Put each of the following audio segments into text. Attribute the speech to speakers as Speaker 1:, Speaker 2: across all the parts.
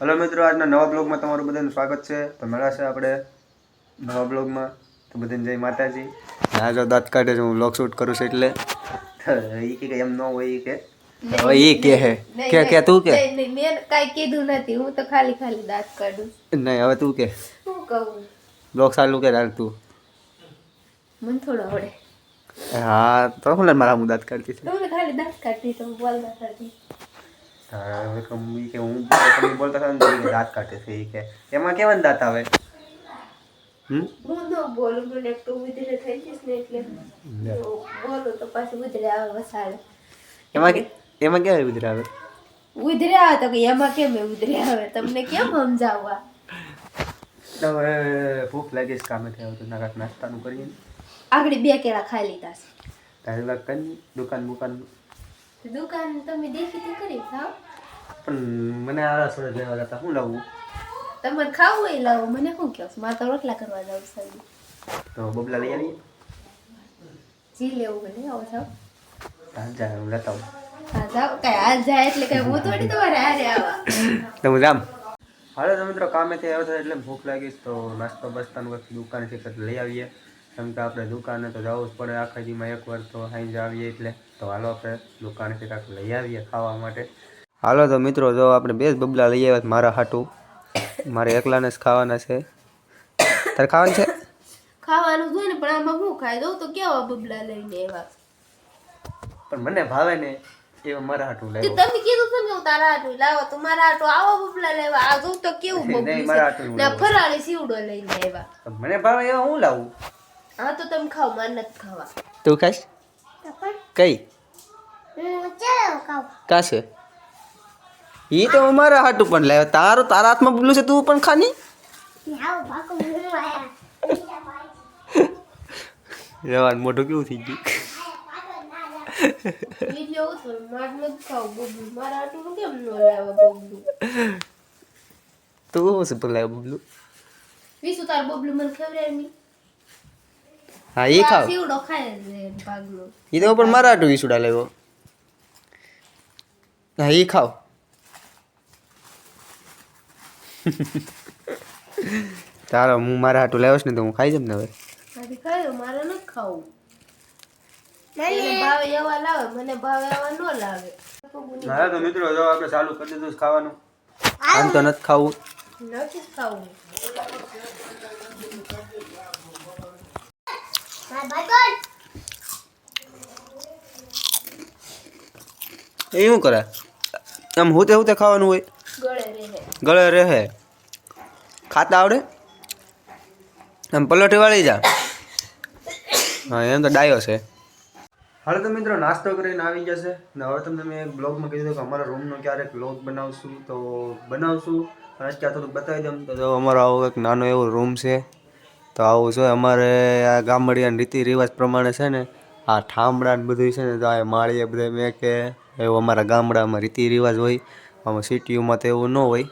Speaker 1: Hello મિત્રો આજના નવા બ્લોગમાં તમારું બધાનું સ્વાગત છે. તો મળ્યા છે આપણે નવા બ્લોગમાં. તો બધાને જય માતાજી. હા જો દાંત કાઢે છે હું બ્લોગ શૂટ કરું છું એટલે. એ કે એમ ન હોય ઈ કે. હવે ઈ કે હે. કે કે તું કે?
Speaker 2: મેં કાંઈ કીધું નથી. હું તો ખાલી ખાલી દાંત કાઢું.
Speaker 1: નહીં હવે તું કે.
Speaker 2: કહું?
Speaker 1: બ્લોગ ચાલુ કે હાલ તું.
Speaker 2: મને થોડો આવડે.
Speaker 1: હા તો હું મારા હું દાંત કાઢતી છે.
Speaker 2: તમને ખાલી દાંત કાઢતી તો હું બોલતા થતી
Speaker 1: હા, હવે તો ઈ કે હું તમે બોલતા હતા ને દાંત કાઢે છે ઈ કે. એમાં કેવા દાંત આવે? હમ?
Speaker 2: હું ન બોલું મને એક તો ઉધરે થઈ જઈશ ને એટલે. બોલું તો પાછું ઉધરે આવે વસાડે
Speaker 1: એમાં કે એમાં કેવા ઉધરા આવે?
Speaker 2: ઉધરે આવે તો કે એમાં કેમ એ ઉધરે આવે? તમને કેમ સમજાવવા?
Speaker 1: હવે ભૂખ લાગી છે કામે થયા તો નાકા નાસ્તાનું કરીએ
Speaker 2: આગળ બે કેળા ખાઈ લીધા છે.
Speaker 1: તારી કરી દુકાન બુકાન
Speaker 2: દુકાન તમે દેખી તો કરી ખાવ
Speaker 1: પણ મને આ વડે લેવા જતા શું લાવવું
Speaker 2: તમે ખાવું એ લાવો મને શું કહો મારે તો રોટલા કરવા જાવ સાહેબ
Speaker 1: તો બબલા લઈ આવીએ.
Speaker 2: જી લેવું હોય લઈ આવો જાવ
Speaker 1: હાલ જાય હું લેતા આવું.
Speaker 2: જાવ કાંઈ હાલ જાય એટલે કઈ હું થોડી તમારે હારે આવા.
Speaker 1: તમે જામ હાલો તો મિત્રો કામેથી આવ્યો છે એટલે ભૂખ લાગી તો નાસ્તો બસ્તાનું કંઈક દુકાનેથી કંઈક લઈ આવીએ. કેમ કે આપણે દુકાને તો જવું જ પડે આખા દીમાં એકવાર તો સાંજે આવીએ એટલે. તો હાલો આપણે દુકાનથી કાંઈક લઈ આવીએ ખાવા માટે. હાલો તો મિત્રો જો આપણે બે જ બબલા લઈ આવ્યા મારા હાટું. મારે એકલાને જ ખાવાના છે. તારે ખાવાનું છે?
Speaker 2: ખાવાનું જોઈએ ને પણ આમાં હું ખાઈ દઉં? તો કેવા બબલા લઈને એવા
Speaker 1: પણ મને ભાવે ને એવા મારા હાટું
Speaker 2: તે તમે કીધું તમે ને તારા હાટું લાવો તો મારા હાટું આવા બબલા લેવા આ જોઉં તો કેવું બબલું છે. ના ફરાળી સીવડો લઈને આવ્યા.
Speaker 1: મને ભાવે એવા હું લાવું?
Speaker 2: હા તો તમે ખાવ મને નથી ખાવા.
Speaker 1: તું ખાઈશ? કઈ? કા ઈ તો અમારા હાટું પણ લાવ્યો તારો તારા હાથમાં બબલું છે તું પણ ખાની? રવાન મોઢું કેવું થઈ ગયું?
Speaker 2: તો મારે નથી ખાવું બબલું મારા હાટું કેમ ન લાવ્યા બબલું
Speaker 1: તું શું લાવ્યો બબલું?
Speaker 2: વિશુ તાર બબલું મને ખવડાય નહીં.
Speaker 1: હા એ ખાવ.
Speaker 2: સીવડો ખાય ભાગનો.
Speaker 1: એ તો પણ મારા હાટું ઈસુડા લાવ્યો. હા એ ખાવ. ચાલો હું મારા હાટું લાવ્યો ને તો હું ખાઈ જમ ને હવે?
Speaker 2: મારે નથી ખાવું. ભાવે એવા લાવે મને ભાવે એવા ન લાવે.
Speaker 1: હા તો મિત્રો જો આપણે ચાલુ કરી દીધું ખાવાનું. આમ તો નથી ખાવું.
Speaker 2: નથી ખાવું.
Speaker 1: એ શું કરે? આમ હુતે હુતે ખાવાનું હોય?
Speaker 2: ગળે રહે.
Speaker 1: ગળે રહે. ખાતા આવડે? આમ પલોઠી વાળી જા. હા એમ તો ડાયો છે. હાલો તો મિત્રો નાસ્તો કરીને આવી જશે. ને હવે તમને મેં એક બ્લોગમાં કીધું કે અમારા રૂમનો ક્યારેક બ્લોગ બનાવશું તો બનાવશું. અને અત્યારે થોડુંક બતાવી દઉં. તો અમારો આવો એક નાનો એવો રૂમ છે. તો આવું છે અમારે આ ગામડિયાના રીતિ રિવાજ પ્રમાણે છે ને આ ઠામડા ને બધું છે ને તો આ માળીએ બધે મેં કે એવું અમારા ગામડામાં રીતિ રિવાજ હોય આમાં સિટીઓમાં તો એવું ન હોય.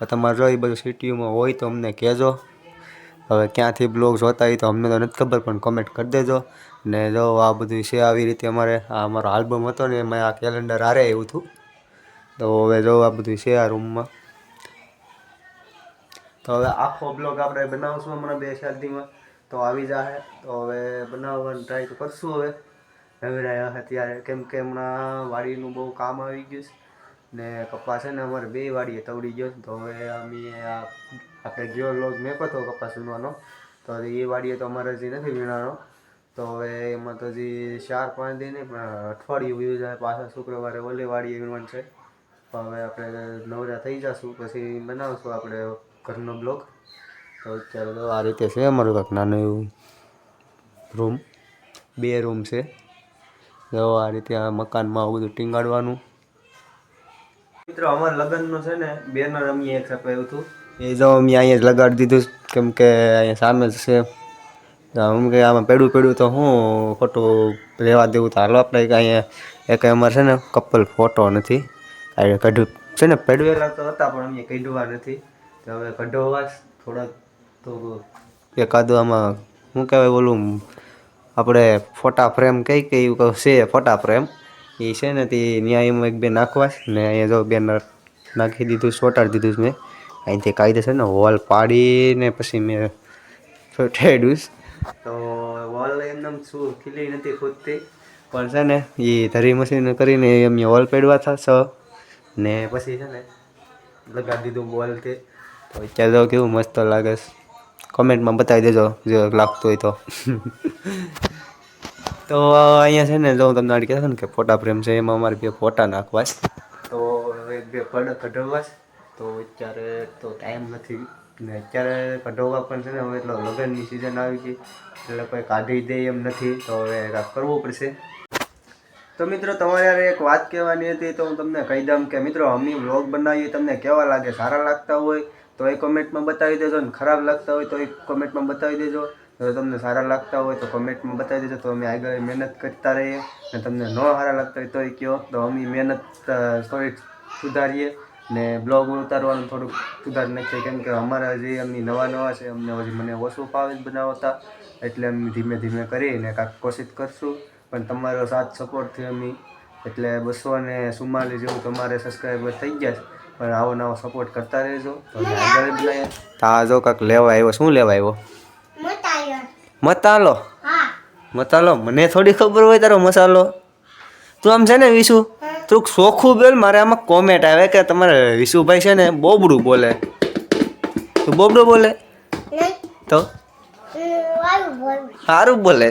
Speaker 1: તમારે જો એ બધું સિટીઓમાં હોય તો અમને કહેજો. હવે ક્યાંથી બ્લોગ જોતા હોય તો અમને તો નથી ખબર, પણ કોમેન્ટ કરી દેજો. ને જો આ બધું છે આવી રીતે અમારે, આ અમારો આલ્બમ હતો ને એમાં આ કેલેન્ડર હારે આવ્યું હતું. તો હવે જો આ બધું છે આ રૂમમાં તો હવે આખો બ્લોગ આપણે બનાવશું હમણાં બે શાદીમાં તો આવી જાહે. તો હવે બનાવવાની ટ્રાય તો કરશું હવે. નવીરાયા અત્યારે કેમ કે હમણાં વાડીનું બહુ કામ આવી ગયું છે. ને કપાસ છે ને અમારે બે વાડીએ તવડી ગયો તો હવે અમે આપણે ગયો લોગ મેં હતો કપાસ વીણવાનો. તો હજી એ વાડીએ તો અમારે હજી નથી વીણાનો તો હવે એમાં તો હજી ચાર પાંચ દિન પણ અઠવાડિયું વીવું જાય, પાછા શુક્રવારે ઓલી વાડીએ વીણવાનું છે. હવે આપણે નવરા થઈ જશું, પછી બનાવશું આપણે ઘરનો બ્લોગ. તો અત્યારે તો આ રીતે છે અમારું કાંઈક નાનું એવું રૂમ. બે રૂમ છે. જો આ રીતે આ મકાનમાં આવું બધું ટીંગાડવાનું. મિત્રો અમારા લગ્નનું છે ને બેનર અમે એક છપાયું હતું એ જો અમે અહીંયા જ લગાડી દીધું કેમ કે અહીંયા સામે જ છે. આમ કે આમાં પેડું પેડું તો હું ખોટું રહેવા દેવું? તો હાલો આપણે અહીંયા એક અમારે છે ને કપલ ફોટો નથી. અહીંયા કઢું, છે ને પેડવેલા તો હતા, પણ અમે કઢવા નથી. તો હવે કઢવા થોડાક તો એકાદો આમાં, શું કહેવાય બોલું? આપણે ફોટા ફ્રેમ કઈ કઈ છે, ફોટા ફ્રેમ? એ છે ને તે ન્યાયમાં એક બે નાખવા ને અહીંયા જો બે નાખી દીધું ચોંટાડી દીધું છે મેં. અહીંથી કાયદેસર ને વોલ પાડીને પછી મેં ઠેડ્યું તો વોલ એમને શું ખીલી નથી ખૂદતી. પણ છે ને એ ધરી મશીન કરીને એમ વોલ પેડવા થશે ને પછી છે ને લગાડી દીધું બોલથી તો. અત્યારે જો કેવું મસ્ત લાગે કોમેન્ટમાં બતાવી દેજો, જો લાગતું હોય તો. તો અહીંયા છે ને, જો તમને આડી કહેતા ને કે ફોટા ફ્રેમ છે, એમાં અમારે બે ફોટા નાખવા છે. તો એક બે પડ કઢાવવા છે. તો અત્યારે તો ટાઈમ નથી. ને અત્યારે કઢાવવા પણ છે ને, હવે એટલો લગ્નની સિઝન આવી ગઈ. એટલે કોઈ કાઢી દે એમ નથી. તો હવે કરવું પડશે. તો મિત્રો, તમારે એક વાત કહેવાની હતી તો હું તમને કહી દઉં કે મિત્રો, અમે વ્લોગ બનાવીએ, તમને કેવા લાગે? સારા લાગતા હોય તો એ કોમેન્ટમાં બતાવી દેજો ને, ખરાબ લાગતા હોય તો એ કોમેન્ટમાં બતાવી દેજો. જો તમને સારા લાગતા હોય તો કોમેન્ટમાં બતાવી દેજો. તો અમે આગળ મહેનત કરતા રહીએ. અને તમને ન સારા લાગતા હોય તોય કહો તો અમે મહેનત અ, સુધારીએ. ને બ્લોગ ઉતારવાનું થોડુંક સુધારી નાખીએ. કેમ કે અમારા જે અમને નવા નવા છે અમને હજી મને ઓછું ફાવે જ બનાવતા. એટલે અમે ધીમે ધીમે કરીને કાંક કોશિશ કરશું. પણ તમારો સાથ સપોર્ટથી અમે એટલે બસો ને ચુમ્માલીસ જેવું તમારે સબસ્ક્રાઈબર થઈ ગયા છે. પણ આવો નવો સપોર્ટ કરતા રહેજો. તો આગળ જ લઈએ હા જો કાંક લેવા આવ્યો. શું લેવા આવ્યો? મતાલો મસાલો? મને થોડી ખબર હોય તારો મસાલો. તું આમ છે ને વિશુ તું ચોખ્ખું બોલ મારે આમાં કોમેન્ટ આવે કે તમારે વિશુભાઈ છે ને બોબડું બોલે. તું બોબડું બોલે? તો? સારું બોલે.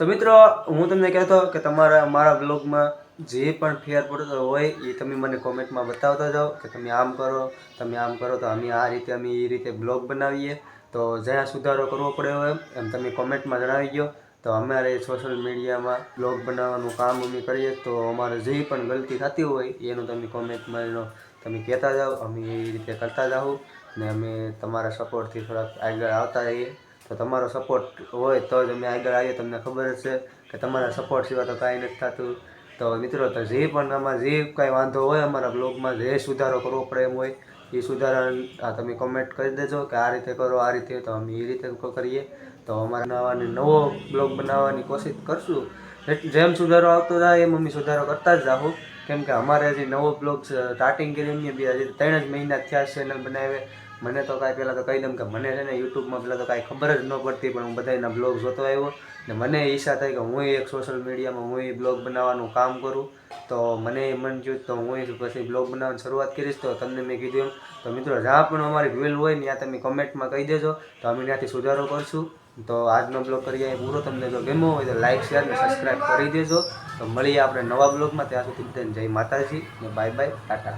Speaker 1: તો મિત્રો હું તમને કહેતો કે તમારા મારા બ્લોગમાં જે પણ ફેર પડતો હોય એ તમે મને કોમેન્ટમાં બતાવતા જાઓ કે તમે આમ કરો તમે આમ કરો તો અમે આ રીતે અમે એ રીતે બ્લોગ બનાવીએ. તો જ્યાં સુધારો કરવો પડ્યો હોય એમ તમે કોમેન્ટમાં જણાવી દો તો અમારે સોશિયલ મીડિયામાં બ્લોગ બનાવવાનું કામ અમે કરીએ, તો અમારે જે પણ ગલતી થતી હોય એનું તમે કોમેન્ટમાં એનો તમે કહેતા જાઓ, અમે એ રીતે કરતા જાઓ ને અમે તમારા સપોર્ટથી થોડાક આગળ આવતા રહીએ. તો તમારો સપોર્ટ હોય તો જ અમે આગળ આવીએ, તમને ખબર છે કે તમારા સપોર્ટ સિવાય તો કાંઈ નથી થતું. તો મિત્રો, તો જે પણ આમાં જે કાંઈ વાંધો હોય અમારા બ્લોગમાં જે સુધારો કરવો પડે એમ હોય એ સુધારા તમે કોમેન્ટ કરી દેજો કે આ રીતે કરો, આ રીતે, તો અમે એ રીતે કરીએ. તો અમારે નવાની નવો બ્લોગ બનાવવાની કોશિશ કરશું. જેમ સુધારો આવતો થાય એમ અમે સુધારો કરતા જ જાઉં કેમ કે અમારે હજી નવો બ્લોગ સ્ટાર્ટિંગ કરી એમને બી હજી ત્રણ જ મહિના થયા ચેનલ બનાવે. મને તો કાંઈ પહેલાં તો કહી દઉં કે મને છે ને યુટ્યુબમાં પહેલાં તો કાંઈ ખબર જ ન પડતી, પણ હું બધાના બ્લોગ જોતો આવ્યો. ને મને ઈચ્છા થઈ કે હું એક સોશિયલ મીડિયામાં હું બ્લોગ બનાવવાનું કામ કરું. તો મને મન થયું તો હું પછી બ્લોગ બનાવવાની શરૂઆત કરીશ. તો તમને મેં કીધું એમ. તો મિત્રો, જ્યાં પણ અમારી ભૂલ હોય ત્યાં તમે કમેન્ટમાં કહી દેજો. તો અમે ત્યાંથી સુધારો કરશું. તો આજનો બ્લોગ કરીએ પૂરો. તમને જો ગમ્યો હોય તો લાઇક શેર અને સબસ્ક્રાઈબ કરી દેજો. તો મળીએ આપણે નવા બ્લોગમાં ત્યાં સુધી બધાને જય માતાજી ને બાય બાય ટાટા.